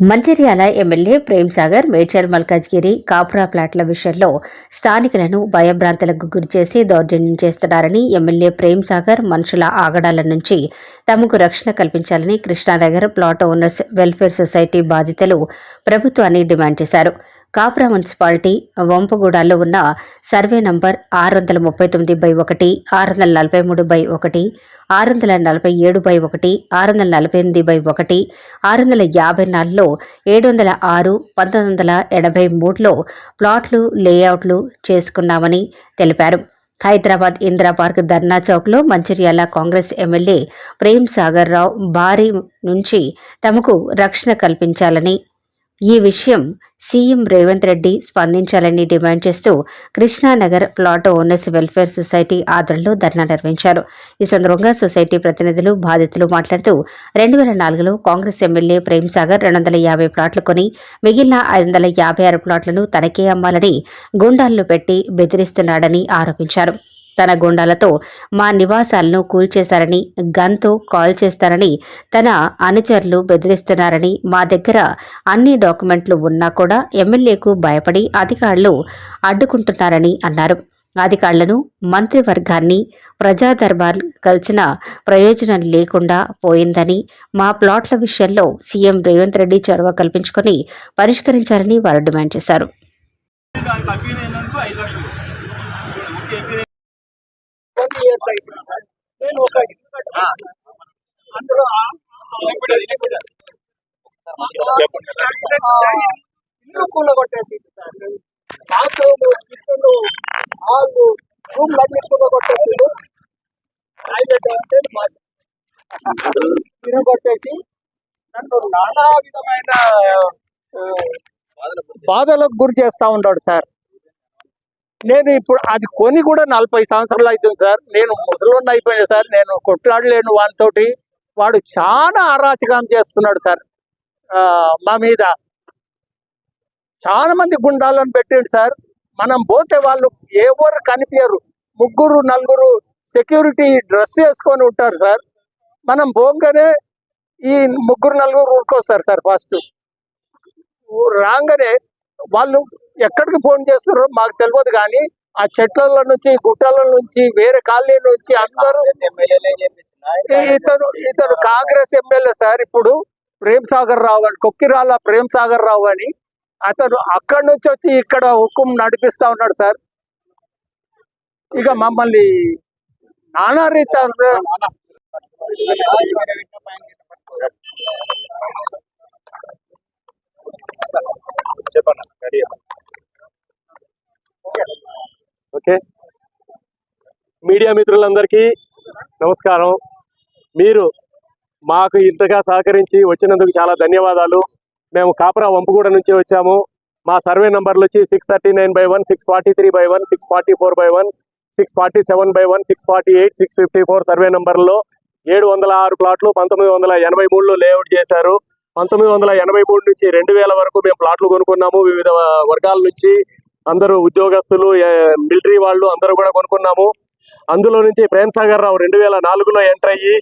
Mancherial MLA Prem Sagar Medchal Malkajgiri కాపురా ప్లాట్ల విషయంలో స్థానికులను భయభ్రాంతులకు గురిచేసి దౌర్జన్యం చేస్తున్నారని ఎమ్మెల్యే ప్రేమ్ సాగర్ మనుషుల ఆగడాల నుంచి తమకు రక్షణ కల్పించాలని Krishnanagar plot owners welfare society బాధితులు ప్రభుత్వాన్ని డిమాండ్ చేశారు. కాపురా మున్సిపాలిటీ వంపగూడలో ఉన్న సర్వే నంబర్ ఆరు వందల ముప్పై తొమ్మిది బై ఒకటి ఆరు వందల నలభై మూడు బై ఒకటి ఆరు వందల నలభై ఏడు బై ఒకటి ఆరు వందల నలభై ఎనిమిది బై ఒకటి ఆరు వందల యాభై నాలుగులో ఏడు వందల ఆరు పంతొమ్మిది వందల ఎనభై మూడులో ప్లాట్లు లేఅవుట్లు చేసుకున్నామని తెలిపారు. హైదరాబాద్ ఇందిరా పార్క్ ధర్నా చౌక్లో మంచిర్యాల కాంగ్రెస్ ఎమ్మెల్యే ప్రేమ్ సాగర్ రావు భారీ నుంచి తమకు రక్షణ కల్పించాలని ఈ విషయం సీఎం రేవంత్ రెడ్డి స్పందించాలని డిమాండ్ చేస్తూ Krishnanagar plot owners welfare society ఆధ్వర్యంలో ధర్నా నిర్వహించారు. ఈ సందర్భంగా సొసైటీ ప్రతినిధులు బాధితులు మాట్లాడుతూ రెండు వేల నాలుగులో కాంగ్రెస్ ఎమ్మెల్యే ప్రేమ్ సాగర్ రెండు వందల యాభై ప్లాట్లు కొని మిగిలిన ఐదు వందల యాభై ఆరు ప్లాట్లను తనకే అమ్మాలని గుండాలను పెట్టి బెదిరిస్తున్నాడని ఆరోపించారు. తన గుండాలతో మా నివాసాలను కూల్చేశారని గన్తో కాల్ చేస్తారని తన అనుచరులు బెదిరిస్తున్నారని మా దగ్గర అన్ని డాక్యుమెంట్లు ఉన్నా కూడా ఎమ్మెల్యేకు భయపడి అధికారులు అడ్డుకుంటున్నారని అన్నారు. అధికారులను మంత్రివర్గాన్ని ప్రజా దర్బార్ కలిసిన ప్రయోజనం లేకుండా పోయిందని మా ప్లాట్ల విషయంలో సీఎం రేవంత్ రెడ్డి చొరవ కల్పించుకొని పరిష్కరించాలని వారు డిమాండ్ చేశారు ట్వంటీ ఇయర్స్ అయిపోయింది సార్. నేను ఒక ఇల్లు కట్టుకున్నాను. అందులో ఆ- ఆ ఇల్లు కూలగొట్టేసి sir bathroom kitchen hall room అన్ని కూలగొట్టేసి టాయిలెట్ అంటే తిరగొట్టేసి నన్ను నానా విధమైన బాధలకు గురి చేస్తా ఉన్నాడు సార్. నేను ఇప్పుడు అది కొని కూడా నలభై సంవత్సరాలు అవుతుంది సార్. నేను ముసలోడిని అయిపోయినా సార్. నేను కొట్లాడలేను వానితోటి వాడు చాలా అరాచకం చేస్తున్నాడు సార్. ఆ, మా మీద. చాలా మంది గుండాలను పెట్టిండు సార్. మనం పోతే వాళ్ళు ఎవరు కనిపించరు ముగ్గురు నలుగురు సెక్యూరిటీ డ్రెస్ వేసుకొని ఉంటారు సార్. మనం పోగానే ఈ ముగ్గురు నలుగురు ఊరుకొస్తారు సార్ ఫస్ట్. రాగానే వాళ్ళు ఎక్కడికి ఫోన్ చేస్తారో మాకు తెలియదు కానీ ఆ చెట్ల నుంచి గుట్టల నుంచి వేరే కాలనీ నుంచి అందరూ ఇతను ఇతను కాంగ్రెస్ ఎమ్మెల్యే సార్ ఇప్పుడు ప్రేమ్ సాగర్ రావు అని కొక్కిరాల ప్రేమ్ సాగర్ రావు అని. అతను అక్కడి నుంచి వచ్చి ఇక్కడ హుకుం నడిపిస్తా ఉన్నాడు సార్. ఇక మమ్మల్ని నానా రీత ఓకే. మీడియా మిత్రులందరికీ నమస్కారం. మీరు మాకు ఇంతగా సహకరించి వచ్చినందుకు చాలా ధన్యవాదాలు. మేము కాపరా వంపుగూడ నుంచి వచ్చాము. మా సర్వే నంబర్లు వచ్చి six thirty nine by one six forty three by one six forty four by one six forty seven by one six forty eight six fifty four survey నంబర్లో ఏడు వందల ఆరు ప్లాట్లు పంతొమ్మిది వందల ఎనభై మూడులో లేఅవుట్ చేశారు. పంతొమ్మిది వందల ఎనభై మూడు నుంచి రెండు వేల వరకు మేము ప్లాట్లు కొనుక్కున్నాము. వివిధ వర్గాల నుంచి అందరూ ఉద్యోగస్తులు మిలిటరీ వాళ్ళు అందరూ కూడా కొనుక్కున్నాము. అందులో నుంచి ప్రేమ్ సాగర్ రావు రెండు వేల నాలుగులో ఎంటర్ అయ్యి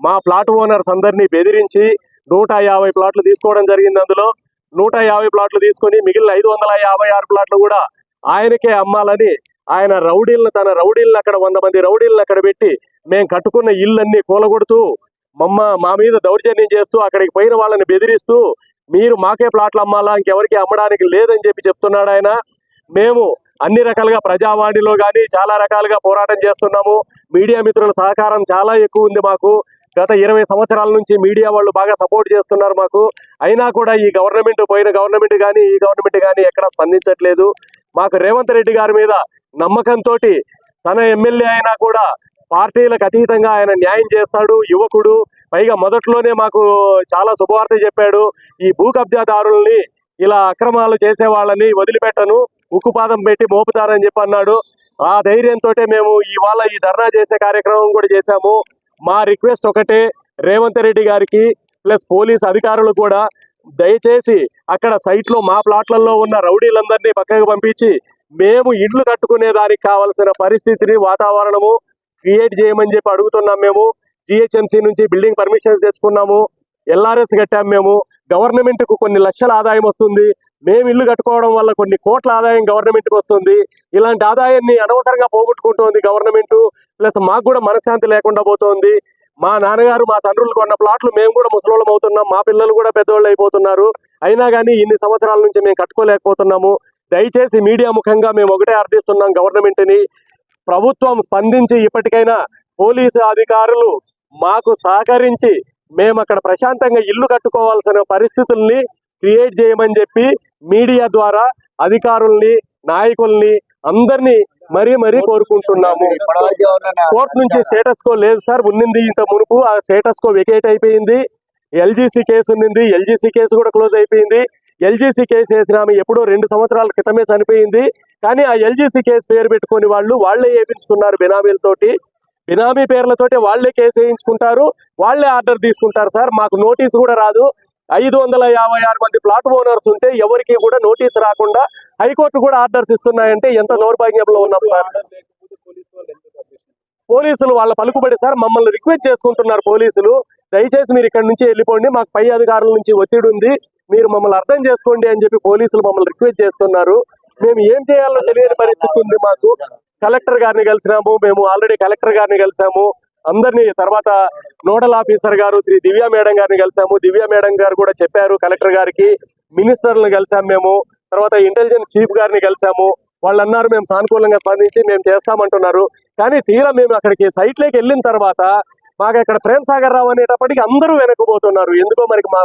మా ప్లాట్ ఓనర్స్ అందరినీ బెదిరించి నూట యాభై ప్లాట్లు తీసుకోవడం జరిగింది అందులో. నూట యాభై ప్లాట్లు తీసుకొని మిగిలిన ఐదు వందల యాభై ఆరు ప్లాట్లు కూడా ఆయనకే అమ్మాలని ఆయన రౌడీలను తన రౌడీలను అక్కడ వంద మంది రౌడీలను అక్కడ పెట్టి మేము కట్టుకున్న ఇళ్ళన్నీ కూలగొడుతూ మమ్మ మా మీద దౌర్జన్యం చేస్తూ అక్కడికి పోయిన వాళ్ళని బెదిరిస్తూ మీరు మాకే ప్లాట్లు అమ్మాలా ఇంకెవరికి అమ్మడానికి లేదని చెప్పి చెప్తున్నాడు ఆయన. మేము అన్ని రకాలుగా ప్రజావాణిలో కానీ చాలా రకాలుగా పోరాటం చేస్తున్నాము. మీడియా మిత్రుల సహకారం చాలా ఎక్కువ ఉంది మాకు. గత ఇరవై సంవత్సరాల నుంచి మీడియా వాళ్ళు బాగా సపోర్ట్ చేస్తున్నారు మాకు. అయినా కూడా ఈ గవర్నమెంట్ పోయిన గవర్నమెంట్ కానీ ఈ గవర్నమెంట్ కానీ ఎక్కడ స్పందించట్లేదు. మాకు రేవంత్ రెడ్డి గారి మీద నమ్మకంతో తన ఎమ్మెల్యే అయినా కూడా పార్టీలకు అతీతంగా ఆయన న్యాయం చేస్తాడు. యువకుడు. పైగా మొదట్లోనే మాకు చాలా శుభవార్త చెప్పాడు. ఈ భూ కబ్జాదారుల్ని ఇలా అక్రమాలు చేసే వాళ్ళని వదిలిపెట్టను. ఉక్కుపాదం పెట్టి మోపుతారని చెప్పి అన్నాడు. ఆ ధైర్యంతో మేము ఇవాళ ఈ ధర్నా చేసే కార్యక్రమం కూడా చేశాము. మా రిక్వెస్ట్ ఒకటే రేవంత్ రెడ్డి గారికి ప్లస్ పోలీస్ అధికారులు కూడా దయచేసి అక్కడ సైట్లో మా ప్లాట్లలో ఉన్న రౌడీలందరినీ పక్కకు పంపించి మేము ఇండ్లు కట్టుకునే దానికి కావలసిన పరిస్థితిని వాతావరణము క్రియేట్ చేయమని చెప్పి అడుగుతున్నాం మేము. జిహెచ్ఎంసీ నుంచి బిల్డింగ్ పర్మిషన్స్ తెచ్చుకున్నాము. ఎల్ఆర్ఎస్ కట్టాము మేము. గవర్నమెంట్కు కొన్ని లక్షల ఆదాయం వస్తుంది. మేము ఇల్లు కట్టుకోవడం వల్ల కొన్ని కోట్ల ఆదాయం గవర్నమెంట్కు వస్తుంది. ఇలాంటి ఆదాయాన్ని అనవసరంగా పోగొట్టుకుంటోంది గవర్నమెంట్. ప్లస్ మాకు కూడా మనశ్శాంతి లేకుండా పోతోంది. మా నాన్నగారు మా తండ్రులు కొన్న ప్లాట్లు మేము కూడా ముసలోళ్ళం అవుతున్నాం. మా పిల్లలు కూడా పెద్దోళ్ళు అయిపోతున్నారు. అయినా కానీ ఇన్ని సంవత్సరాల నుంచి మేము కట్టుకోలేకపోతున్నాము. దయచేసి మీడియా ముఖంగా మేము ఒకటే అర్థిస్తున్నాం గవర్నమెంట్ని. ప్రభుత్వం స్పందించి ఇప్పటికైనా పోలీసు అధికారులు మాకు సహకరించి మేము అక్కడ ప్రశాంతంగా ఇల్లు కట్టుకోవాల్సిన పరిస్థితుల్ని క్రియేట్ చేయమని చెప్పి మీడియా ద్వారా అధికారుల్ని నాయకుల్ని అందరినీ మరీ మరీ కోరుకుంటున్నాము. కోర్టు నుంచి స్టేటస్ కో లేదు సార్. ఉన్నింది ఇంత మునుపు. ఆ స్టేటస్ కో వెకేట్ అయిపోయింది. ఎల్జీసీ కేసు ఉన్నింది. ఎల్జీసీ కేసు కూడా క్లోజ్ అయిపోయింది. ఎల్జీసీ కేసు వేసిన ఆమె ఎప్పుడో రెండు సంవత్సరాల క్రితమే చనిపోయింది. కానీ ఆ ఎల్జీసీ కేసు పేరు పెట్టుకొని వాళ్ళు వాళ్ళే వేయించుకున్నారు బెనామీలతోటి. బినామీ పేర్లతోటి వాళ్ళే కేసు వేయించుకుంటారు వాళ్ళే ఆర్డర్ తీసుకుంటారు సార్. మాకు నోటీస్ కూడా రాదు. ఐదు వందల యాభై ఆరు మంది ప్లాట్ ఓనర్స్ ఉంటే ఎవరికి కూడా నోటీస్ రాకుండా హైకోర్టు కూడా ఆర్డర్స్ ఇస్తున్నాయంటే ఎంత దౌర్భాగ్యంలో ఉన్నాం సార్. పోలీసులు వాళ్ళ పలుకుబడి సార్ మమ్మల్ని రిక్వెస్ట్ చేసుకుంటున్నారు పోలీసులు. దయచేసి మీరు ఇక్కడ నుంచి వెళ్ళిపోండి. మాకు పై అధికారుల నుంచి ఒత్తిడి ఉంది. మీరు మమ్మల్ని అర్థం చేసుకోండి అని చెప్పి పోలీసులు మమ్మల్ని రిక్వెస్ట్ చేస్తున్నారు. మేము ఏం చేయాలో తెలియని పరిస్థితి ఉంది మాకు. కలెక్టర్ గారిని కలిసినాము. మేము ఆల్రెడీ కలెక్టర్ గారిని కలిసాము. అందరినీ తర్వాత నోడల్ ఆఫీసర్ గారు శ్రీ దివ్య మేడం గారిని కలిసాము. దివ్య మేడం గారు కూడా చెప్పారు కలెక్టర్ గారికి. మినిస్టర్లను కలిసాము మేము. తర్వాత ఇంటెలిజెన్స్ చీఫ్ గారిని కలిసాము. వాళ్ళు అన్నారు మేము సానుకూలంగా స్పందించి మేము చేస్తామంటున్నారు. కానీ తీరా మేము అక్కడికి సైట్లోకి వెళ్ళిన తర్వాత మాకు అక్కడ ప్రేమ్ సాగర్ రావు అనేటప్పటికి అందరూ వెనక్కుపోతున్నారు ఎందుకో మనకి మా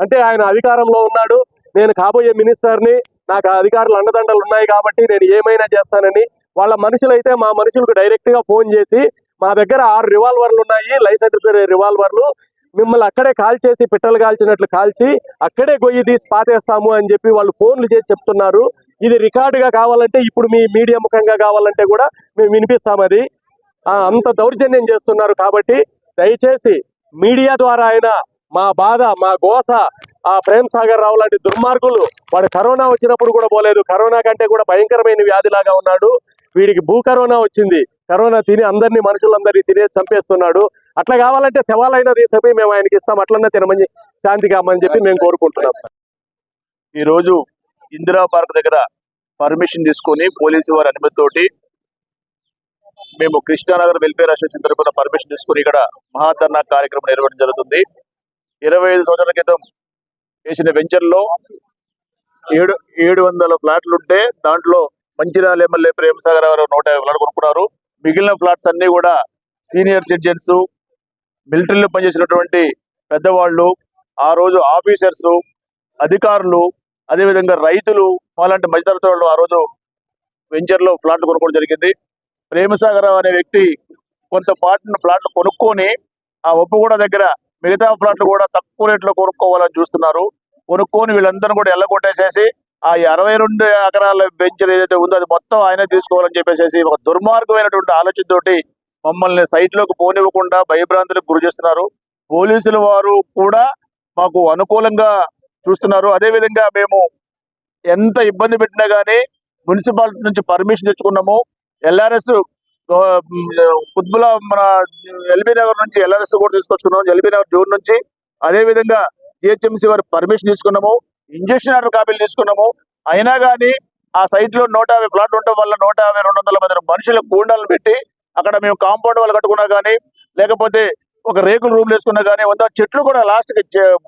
అంటే ఆయన అధికారంలో ఉన్నాడు. నేను కాబోయే మినిస్టర్ని నాకు అధికారులు అండదండలు ఉన్నాయి కాబట్టి నేను ఏమైనా చేస్తానని వాళ్ళ మనుషులు అయితే మా మనుషులకు డైరెక్ట్గా ఫోన్ చేసి మా దగ్గర ఆరు రివాల్వర్లు ఉన్నాయి లైసెన్స్ రివాల్వర్లు. మిమ్మల్ని అక్కడే కాల్ చేసి పిట్టలు కాల్చినట్లు కాల్చి అక్కడే గొయ్యి తీసి పాతేస్తాము అని చెప్పి వాళ్ళు ఫోన్లు చేసి చెప్తున్నారు. ఇది రికార్డుగా కావాలంటే ఇప్పుడు మీ మీడియా ముఖంగా కావాలంటే కూడా మేము వినిపిస్తామది. అంత దౌర్జన్యం చేస్తున్నారు కాబట్టి దయచేసి మీడియా ద్వారా అయినా మా బాధ మా గోస ఆ ప్రేమ్ సాగర్ రావు లాంటి దుర్మార్గులు వాడు కరోనా వచ్చినప్పుడు కూడా పోలేదు. కరోనా కంటే కూడా భయంకరమైన వ్యాధిలాగా ఉన్నాడు. వీడికి భూ కరోనా వచ్చింది. కరోనా తిని అందరినీ మనుషులందరినీ తినే చంపేస్తున్నాడు. అట్లా కావాలంటే శవాలైనా తీసిపోయి మేము ఆయనకి ఇస్తాం. అట్లన్నా తినమని శాంతి కామని చెప్పి మేము కోరుకుంటున్నాం సార్. ఈరోజు ఇందిరా పార్క్ దగ్గర పర్మిషన్ తీసుకొని పోలీసు వారి అనుమతితోటి మేము కృష్ణానగర్ వెల్ఫేర్ అసోసియేషన్ తరఫున పర్మిషన్ తీసుకుని ఇక్కడ మహాధర్నా కార్యక్రమం నిర్వహించడం జరుగుతుంది. ఇరవై ఐదు సంవత్సరాల క్రితం చేసిన వెంచర్లో ఏడు ఏడు వందల ఫ్లాట్లు ఉంటే దాంట్లో మంచిర్యాల ఎమ్మెల్యే ప్రేమసాగర్ గారు నూట యాభై ఫ్లాట్లు కొనుక్కున్నారు. మిగిలిన ఫ్లాట్స్ అన్ని కూడా సీనియర్ సిటిజన్స్ మిలిటరీలో పనిచేసినటువంటి పెద్దవాళ్ళు ఆ రోజు ఆఫీసర్స్ అధికారులు అదేవిధంగా రైతులు అలాంటి మధ్యతరగతి వాళ్ళు ఆ రోజు వెంచర్లో ఫ్లాట్లు కొనుక్కోవడం జరిగింది. ప్రేమసాగర్ అనే వ్యక్తి కొంత పార్టీని ఫ్లాట్లు కొనుక్కొని ఆ ఒప్పుగూడ దగ్గర మిగతా ఫ్లాట్లు కూడా తక్కువ రేట్లో కొనుక్కోవాలని చూస్తున్నారు. కొనుక్కొని వీళ్ళందరూ కూడా ఎల్లగొట్టేసేసి ఆ అరవై రెండు ఎకరాల బెంచర్ ఏదైతే ఉందో అది మొత్తం ఆయనే తీసుకోవాలని చెప్పేసి ఒక దుర్మార్గమైనటువంటి ఆలోచనతోటి మమ్మల్ని సైట్లోకి పోనివ్వకుండా భయభ్రాంతులకు గురి చేస్తున్నారు. పోలీసుల వారు కూడా మాకు అనుకూలంగా చూస్తున్నారు. అదే విధంగా మేము ఎంత ఇబ్బంది పెట్టినా కానీ మున్సిపాలిటీ నుంచి పర్మిషన్ తెచ్చుకున్నాము. ఎల్ఆర్ఎస్ కుత్బుల మన ఎల్బీ నగర్ నుంచి ఎల్ఆర్ఎస్ కూడా తీసుకొచ్చుకున్నాము ఎల్బీ నగర్ జోన్ నుంచి అదే విధంగా జిహెచ్ఎంసీ వారి పర్మిషన్ తీసుకున్నాము. ఇంజక్షన్ ఆర్డర్ కాపీలు తీసుకున్నాము. అయినా కానీ ఆ సైట్లో నూట యాభై ప్లాట్లు ఉండటం వల్ల నూట యాభై రెండు వందల మంది మనుషుల కూండాలను పెట్టి అక్కడ మేము కాంపౌండ్ వాళ్ళు కట్టుకున్నా కానీ లేకపోతే ఒక రేకుల రూమ్ వేసుకున్నా కానీ వంద చెట్లు కూడా లాస్ట్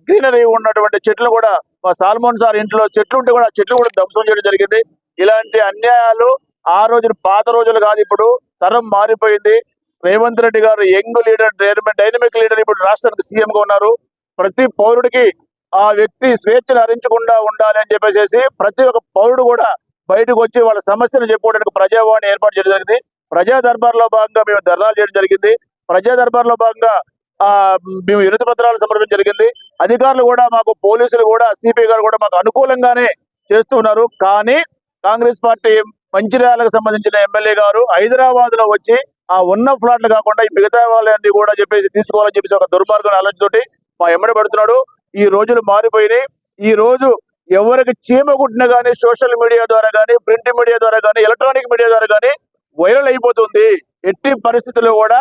గ్రీనరీ ఉన్నటువంటి చెట్లు కూడా సాల్మోన్ సార్ ఇంట్లో చెట్లు ఉంటే కూడా ఆ చెట్లు కూడా ధ్వంసం చేయడం జరిగింది. ఇలాంటి అన్యాయాలు ఆ రోజు పాత రోజులు కాదు ఇప్పుడు. తరం మారిపోయింది. రేవంత్ రెడ్డి గారు యంగ్ లీడర్ డైనమిక్ లీడర్ ఇప్పుడు రాష్ట్రానికి సీఎం గా ఉన్నారు. ప్రతి పౌరుడికి ఆ వ్యక్తి స్వేచ్ఛను హరించకుండా ఉండాలి అని చెప్పేసి ప్రతి ఒక్క పౌరుడు కూడా బయటకు వచ్చి వాళ్ళ సమస్యను చెప్పుకోవడానికి ప్రజావాణి ఏర్పాటు చేయడం జరిగింది. ప్రజా దర్బార్లో భాగంగా మేము ధర్నాలు చేయడం జరిగింది. ప్రజా దర్బార్లో భాగంగా ఆ మేము వినతి పత్రాలు సమర్పించడం జరిగింది. అధికారులు కూడా మాకు పోలీసులు కూడా సిపి గారు కూడా మాకు అనుకూలంగానే చేస్తున్నారు కానీ కాంగ్రెస్ పార్టీ మంచిర్యాలకు సంబంధించిన ఎమ్మెల్యే గారు హైదరాబాద్లో వచ్చి ఆ ఉన్న ఫ్లాట్లు కాకుండా ఈ మిగతా వాళ్ళని కూడా చెప్పేసి తీసుకోవాలని చెప్పేసి ఒక దుర్మార్గం ఆలోచనతోటి మా ఎమ్మడి పడుతున్నాడు. ఈ రోజులు మారిపోయినాయి. ఈ రోజు ఎవరికి చీమ కుట్టిన కానీ సోషల్ మీడియా ద్వారా కానీ ప్రింట్ మీడియా ద్వారా కానీ ఎలక్ట్రానిక్ మీడియా ద్వారా కానీ వైరల్ అయిపోతుంది. ఎట్టి పరిస్థితుల్లో కూడా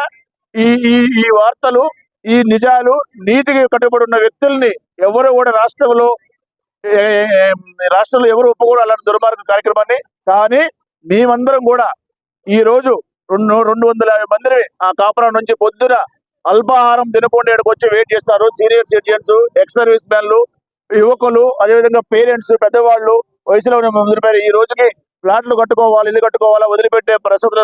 ఈ ఈ ఈ వార్తలు ఈ నిజాలు నీతికి కట్టుబడి ఉన్న వ్యక్తుల్ని ఎవరు కూడా రాష్ట్రంలో రాష్ట్రంలో ఎవరు ఒప్పుకోరు అలాంటి దుర్మార్గ కార్యక్రమాన్ని కానీ మేమందరం కూడా ఈ రోజు రెండు రెండు వందల యాభై మందిని ఆ కాపురం నుంచి పొద్దున అల్పాహారం తినకుండా వచ్చి వెయిట్ చేస్తారు. సీనియర్ సిటిజన్స్ ఎక్స్ సర్వీస్ మ్యాన్లు యువకులు అదేవిధంగా పేరెంట్స్ పెద్దవాళ్ళు వయసులో ఉన్న ఈ రోజుకి ఫ్లాట్లు కట్టుకోవాలి ఇల్లు కట్టుకోవాలా వదిలిపెట్టే పరిస్థితులు